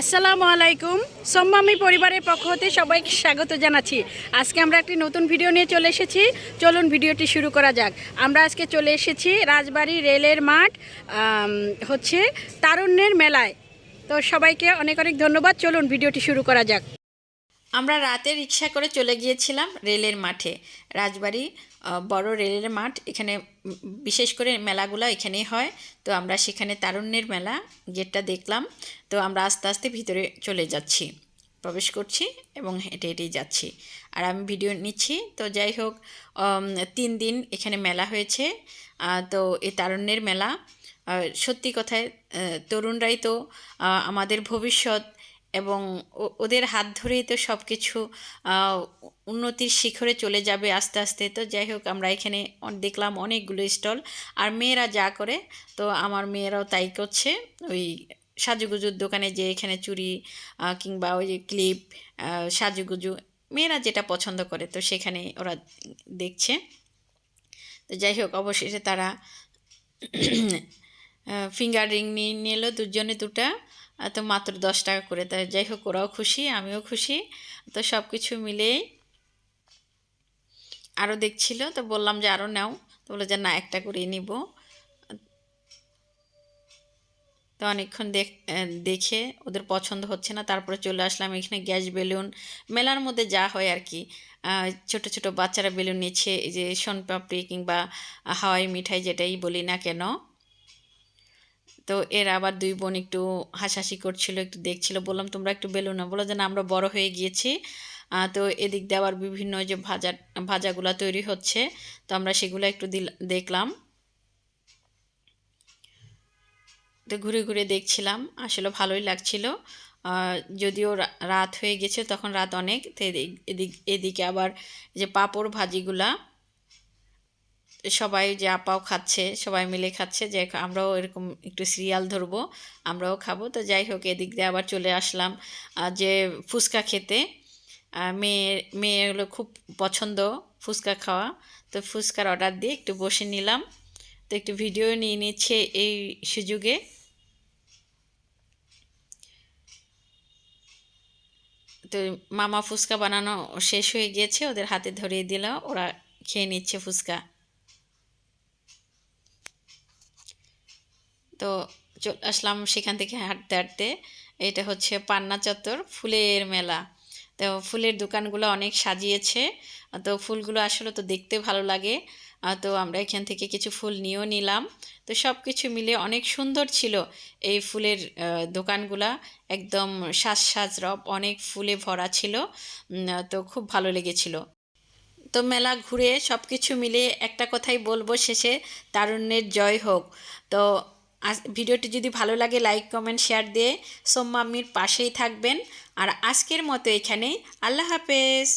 আসসালামু আলাইকুম। সম্মামি পরিবারের পক্ষ হতে সবাইকে স্বাগত জানাচ্ছি। আজকে আমরা একটি নতুন ভিডিও নিয়ে চলে এসেছি। চলুন ভিডিওটি শুরু করা যাক। আমরা আজকে চলে এসেছি রাজবাড়ি রেলের মাঠ হচ্ছে তারুণ্যের মেলায়। তো সবাইকে অনেক অনেক ধন্যবাদ। চলুন ভিডিওটি শুরু করা যাক। আমরা রাতে রিক্সা করে চলে গিয়েছিলাম রেলের মাঠে। রাজবাড়ি বড় রেলের মাঠ। এখানে বিশেষ করে মেলাগুলো এখানেই হয়। তো আমরা সেখানে তারুণ্যের মেলা গেটটা দেখলাম। তো আমরা আস্তে আস্তে ভিতরে চলে যাচ্ছি। প্রবেশ করছি এবং হেঁটে হেঁটেই যাচ্ছি। আর আমি ভিডিও নিচ্ছি। তো যাই হোক তিন দিন এখানে মেলা হয়েছে। তো এই তারুণ্যের মেলা সত্যি কথায় তরুণরাই তো আমাদের ভবিষ্যৎ এবং ওদের হাত ধরেই তো সব কিছু উন্নতির শিখরে চলে যাবে আস্তে আস্তে। তো যাই হোক, আমরা এখানে দেখলাম অনেকগুলো স্টল। আর মেয়েরা যা করে, তো আমার মেয়েরাও তাই করছে। ওই সাজুগুজুর দোকানে যে এখানে চুরি কিংবা ওই যে ক্লিপ সাজুগুজু, মেয়েরা যেটা পছন্দ করে, তো সেখানে ওরা দেখছে। তো যাই হোক, অবশেষে তারা ফিঙ্গার রিং নিয়ে নিল দুজনে দুটা। তো মাত্র দশ টাকা করে তাই যাই হোক, ওরাও খুশি, আমিও খুশি। তো সব কিছু মিলেই আরও দেখছিল, তো বললাম যে আরও নাও। তো বলে যে না, একটা করেই নিব। তো অনেকক্ষণ দেখ দেখে ওদের পছন্দ হচ্ছে না, তারপরে চলে আসলাম এখানে গ্যাস বেলুন। মেলার মধ্যে যা হয় আর কি। ছোট ছোট বাচ্চারা বেলুন নিচ্ছে, এই যে সোনপাপড়ি কিংবা হাওয়াই মিঠাই যেটাই বলি না কেন। তো এর আবার দুই বোন একটু হাসাহাসি করছিল, একটু দেখছিল, বললাম, তোমরা একটু বেলুন না বলো যে, না, আমরা বড় হয়ে গিয়েছি। তো এদিক দিয়ে আবার বিভিন্ন যে ভাজা, ভাজাগুলা তৈরি হচ্ছে। তো আমরা সেগুলো একটু দেখলাম। তো ঘুরে ঘুরে দেখছিলাম, আসলে ভালোই লাগছিল। যদিও রাত হয়ে গেছে, তখন রাত অনেক। তো এদিক, এদিকে আবার যে পাঁপড় ভাজিগুলা সবাই যে আপাও খাচ্ছে, সবাই মিলে খাচ্ছে, যে আমরাও এরকম একটু সিরিয়াল ধরবো, আমরাও খাব। তো যাই হোক, এদিক দিয়ে আবার চলে আসলাম। যে ফুচকা খেতে মেয়ের হলো খুব পছন্দ ফুচকা খাওয়া। তো ফুচকার অর্ডার দিয়ে একটু বসে নিলাম। তো একটু ভিডিও নিয়ে নিচ্ছে এই সুযোগে। তো মামা ফুচকা বানানো শেষ হয়ে গিয়েছে, ওদের হাতে ধরিয়ে দিল ওরা খেয়ে নিচ্ছে ফুচকা। তো চলে আসলাম সেখান থেকে হাঁটতে হাঁটতে। এটা হচ্ছে পান্না চত্বর, ফুলের মেলা। তো ফুলের দোকানগুলো অনেক সাজিয়েছে। তো ফুলগুলো আসলে তো দেখতে ভালো লাগে। তো আমরা এখান থেকে কিছু ফুল নিয়েও নিলাম। তো সব কিছু মিলে অনেক সুন্দর ছিল এই ফুলের দোকানগুলা। একদম সাজ সাজ রব, অনেক ফুলে ভরা ছিল। তো খুব ভালো লেগেছিল। তো মেলা ঘুরে সব কিছু মিলে একটা কথাই বলব শেষে, তারুণ্যের জয় হোক। তো ভিডিওটি যদি ভালো লাগে লাইক কমেন্ট শেয়ার দিয়ে সোম্মাম্মির পাশেই থাকবেন। আর আজকের মতো এখানেই। আল্লাহ হাফেজ।